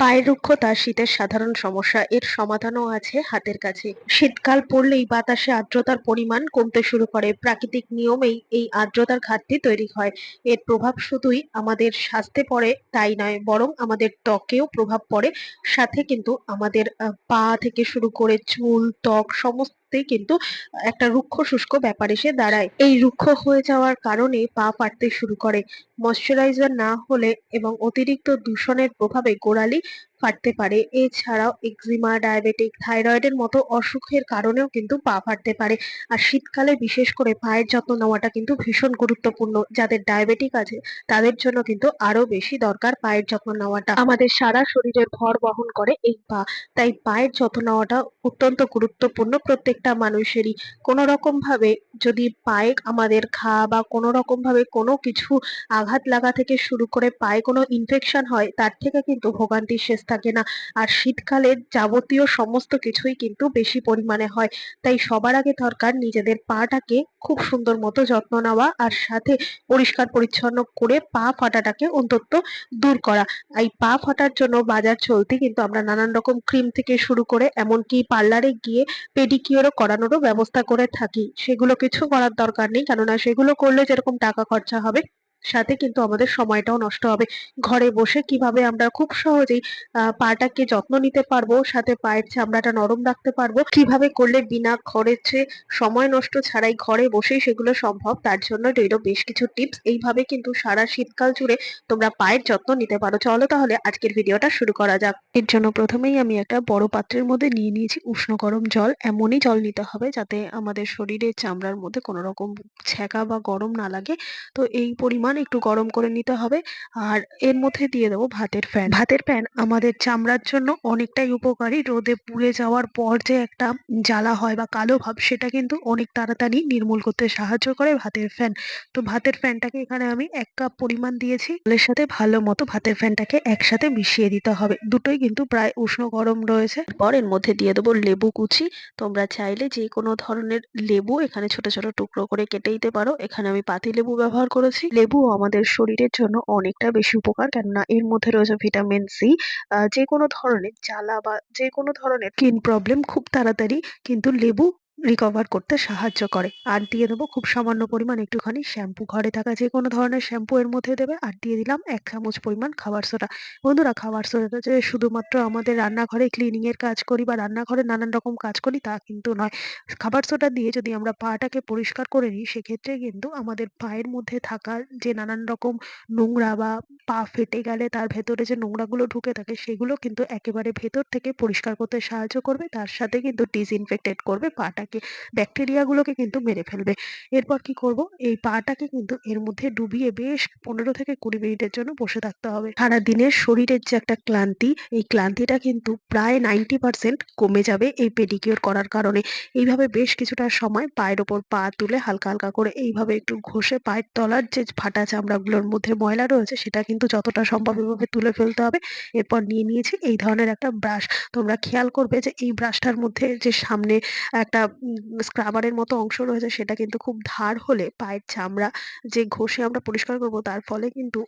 পায়ের রুক্ষতা শীতের সাধারণ সমস্যা। এর সমাধানও আছে হাতের কাছে। শীতকাল পড়লেই বাতাসে আর্দ্রতার পরিমাণ কমতে শুরু করে। প্রাকৃতিক নিয়মেই এই আর্দ্রতার ঘাটতি তৈরি হয়। এর প্রভাব শুধুই আমাদের স্বাস্থ্যে পড়ে তাই নয়, বরং আমাদের ত্বকেও প্রভাব পড়ে। সাথে কিন্তু আমাদের পা থেকে শুরু করে চুল, ত্বক সমস্তই কিন্তু একটা রুক্ষ শুষ্ক ব্যাপার এসে দাঁড়ায়। এই রুক্ষ হয়ে যাওয়ার কারণে পা ফাটতে শুরু করে। ময়শ্চারাইজার না হলে এবং অতিরিক্ত দূষণের প্রভাবে গোড়ালি ফাটতে পারে। এছাড়াও এক্সিমা ডায়াবেটিক থাইরয়েডের মতো অসুখের কারণেও কিন্তু পা ফাটতে পারে। আর শীতকালে বিশেষ করে পায়ের যত্ন নেওয়াটা কিন্তু ভীষণ গুরুত্বপূর্ণ। যাদের ডায়াবেটিক আছে, তাদের জন্য কিন্তু আরও বেশি দরকার পায়ের যত্ন নেওয়াটা। আমাদের সারা শরীরের ভর বহন করে এই পা। তাই পায়ের যত্ন নেওয়াটা অত্যন্ত গুরুত্বপূর্ণ প্রত্যেকটা মানুষেরই। কোনো রকম ভাবে যদি পায়ে আমাদের ঘা বা কোনো রকম ভাবে কোনো কিছু আঘাত লাগা থেকে শুরু করে পায়ে কোনো ইনফেকশন হয়, তার থেকে কিন্তু ভোগান্তির শেষ থাকে না। আর শীতকালে যাবতীয় সমস্ত কিছুই কিন্তু বেশি পরিমাণে হয়। তাই সবার আগে দরকার নিজেদের পাটাকে খুব সুন্দর মতো যত্ন নেওয়া আর সাথে পরিষ্কার পরিচ্ছন্ন করে পা ফাটাটাকে অন্তত দূর করা। এই পা ফাটার জন্য বাজার চলতি কিন্তু আমরা নানান রকম ক্রিম থেকে শুরু করে এমনকি পার্লারে গিয়ে পেডিকিওরও করানোরও ব্যবস্থা করে থাকি। সেগুলো কিছু করার দরকার নেই। কেননা সেগুলো করলে যেরকম টাকা খরচা হবে সাথে কিন্তু আমাদের সময়টাও নষ্ট হবে। ঘরে বসে কীভাবে আমরা খুব সহজেই পাটাকে যত্ন নিতে পারব, সাথে পায়ের চামড়াটা নরম রাখতে পারব, কীভাবে করলে বিনা খরচে সময় নষ্ট ছাড়াই ঘরে বসেই সেগুলো সম্ভব, তার জন্য রইল বেশ কিছু টিপস। এইভাবে কিন্তু সারা শীতকাল জুড়ে তোমরা পায়ের যত্ন নিতে পারো। চলো তাহলে আজকের ভিডিওটা শুরু করা যাক। এর জন্য প্রথমেই আমি একটা বড় পাত্রের মধ্যে নিয়ে নিয়েছি উষ্ণ গরম জল। এমনই জল নিতে হবে যাতে আমাদের শরীরের চামড়ার মধ্যে কোনো রকম ছ্যাঁকা বা গরম না লাগে। তো এই পরিমাণ একটু গরম করে নিতে হবে। আর এর মধ্যে দিয়ে দেবো ভাতের ফ্যান ভাতের ফ্যান আমাদের চামড়ার জন্য অনেকটাই উপকারী। রোদে পুড়ে যাওয়ার পর যে একটা জ্বালা হয় বা কালো ভাব, সেটা কিন্তু অনেক তাড়াতাড়ি নির্মূল করতে সাহায্য করে ভাতের ফ্যান তো ভাতের ফ্যানটাকে এখানে আমি এক কাপ পরিমাণ দিয়েছি। জলের সাথে ভালো মতো ভাতের ফ্যানটাকে একসাথে মিশিয়ে দিতে হবে। দুটোই কিন্তু প্রায় উষ্ণ গরম রয়েছে। পর এর মধ্যে দিয়ে দেবো লেবু কুচি। তোমরা চাইলে যে কোনো ধরনের লেবু এখানে ছোট ছোট টুকরো করে কেটে দিতে পারো। এখানে আমি পাতি লেবু ব্যবহার করেছি। লেবু আমাদের শরীরের জন্য অনেকটা বেশি উপকার। কেননা এর মধ্যে রয়েছে ভিটামিন সি যে কোনো ধরনের জ্বালা বা যে কোনো ধরনের স্কিন প্রবলেম খুব তাড়াতাড়ি কিন্তু লেবু রিকভার করতে সাহায্য করে। আর দিয়ে দেবো খুব সামান্য পরিমাণ একটুখানি শ্যাম্পু ঘরে থাকা যে কোনো ধরনের শ্যাম্পু এর মধ্যে দেবে। আর দিয়ে দিলাম এক চামচ পরিমাণ খাবার সোডা বন্ধুরা, খাবার সোডাটা যে শুধুমাত্র আমাদের রান্নাঘরে ক্লিনিং এর কাজ করি বা রান্নাঘরে নানান রকম কাজ করি, তা কিন্তু নয়। খাবার সোডা দিয়ে যদি আমরা পাটাকে পরিষ্কার করে নিই, সেক্ষেত্রে কিন্তু আমাদের পায়ের মধ্যে থাকা যে নানান রকম নোংরা বা পা ফেটে গেলে তার ভেতরে যে নোংরাগুলো ঢুকে থাকে সেগুলো কিন্তু একেবারে ভেতর থেকে পরিষ্কার করতে সাহায্য করবে। তার সাথে কিন্তু ডিসইনফেক্টেড করবে পাটাকে। ব্যাকটেরিয়াগুলোকে কিন্তু মেরে ফেলবে। এরপর কি করব? এই পাটাকে কিন্তু এর মধ্যে ডুবিয়ে বেশ পনেরো থেকে কুড়ি মিনিটের জন্য বসে থাকতে হবে। সারা দিনের শরীরের যে একটা ক্লান্তি, এই ক্লান্তিটা কিন্তু প্রায় নাইনটি পার্সেন্ট কমে যাবে এই পেডিকিওর করার কারণে। এইভাবে বেশ কিছুটা সময় পায়ের ওপর পা তুলে হালকা হালকা করে এইভাবে একটু ঘষে পায়ের তলার যে ফাটা চামড়াগুলোর মধ্যে ময়লা রয়েছে সেটা কিন্তু যতটা সম্ভব এভাবে তুলে ফেলতে হবে। এরপর নিয়ে নিয়েছি এই ধরনের একটা ব্রাশ তোমরা খেয়াল করবে যে এই ব্রাশটার মধ্যে যে সামনে একটা স্ক্রাবারের মতো অংশ রয়েছে সেটা কিন্তু খুব ধার হলে পায়ের চামড়া যে ঘষে আমরা পরিষ্কার করব তার ফলে কিন্তু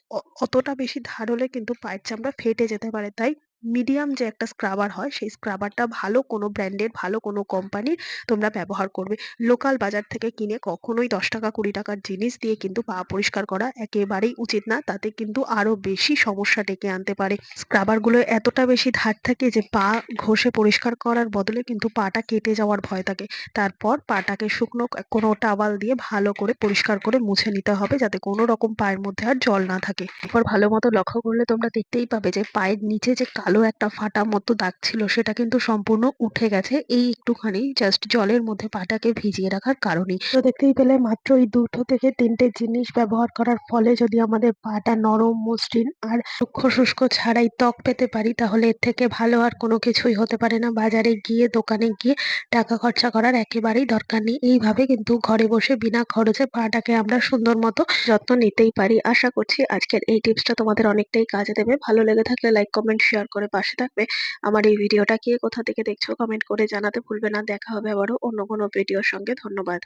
অতটা বেশি ধার হলে কিন্তু পায়ের চামড়া ফেটে যেতে পারে। তাই মিডিয়াম যে একটা স্ক্রাবার হয়, সেই স্ক্রাবারটা ভালো কোনো ব্র্যান্ডের, ভালো কোনো কোম্পানির তোমরা ব্যবহার করবে। লোকাল বাজার থেকে কিনে কখনোই দশ টাকা, কুড়ি টাকার জিনিস দিয়ে কিন্তু পা পরিষ্কার করা একেবারেই উচিত না। তাতে কিন্তু আরও বেশি সমস্যা ডেকে আনতে পারে। স্ক্রাবারগুলো এতটা বেশি ধার থাকে যে পা ঘষে পরিষ্কার করার বদলে কিন্তু পাটা কেটে যাওয়ার ভয় থাকে। তারপর পাটাকে শুকনো কোনো টাওয়াল দিয়ে ভালো করে পরিষ্কার করে মুছে নিতে হবে যাতে কোনো রকম পায়ের মধ্যে আর জল না থাকে। এরপর ভালো মতো লক্ষ্য করলে তোমরা দেখতেই পাবে যে পায়ের নিচে যে কালো একটা ফাটা মতো দাগ ছিল, সেটা কিন্তু সম্পূর্ণ উঠে গেছে। এই একটুখানি জাস্ট জলের মধ্যে পাটাকে ভিজিয়ে রাখার কারণেই তো দেখতেই পেলে মাত্র এই দুটো থেকে তিনটে জিনিস ব্যবহার করার ফলে যদি আমাদের পাটা নরম, মসৃণ আর সূক্ষ্ম শুষ্ক ছাড়াই ত্বক পেতে পারি, তাহলে এর থেকে ভালো আর কোনো কিছুই হতে পারে না। বাজারে গিয়ে, দোকানে গিয়ে টাকা খরচা করার একেবারেই দরকার নেই। এইভাবে কিন্তু ঘরে বসে বিনা খরচে পাটাকে আমরা সুন্দর মতো যত্ন নিতেই পারি। আশা করছি আজকের এই টিপসটা তোমাদের অনেকটাই কাজে দেবে। ভালো লেগে থাকলে লাইক কমেন্ট শেয়ার করে পাশে থাকবে। আমার এই ভিডিওটা কে কোথা থেকে দেখছ কমেন্ট করে জানাতে ভুলবে না। দেখা হবে আবারও অন্য কোনো ভিডিওর সঙ্গে। ধন্যবাদ।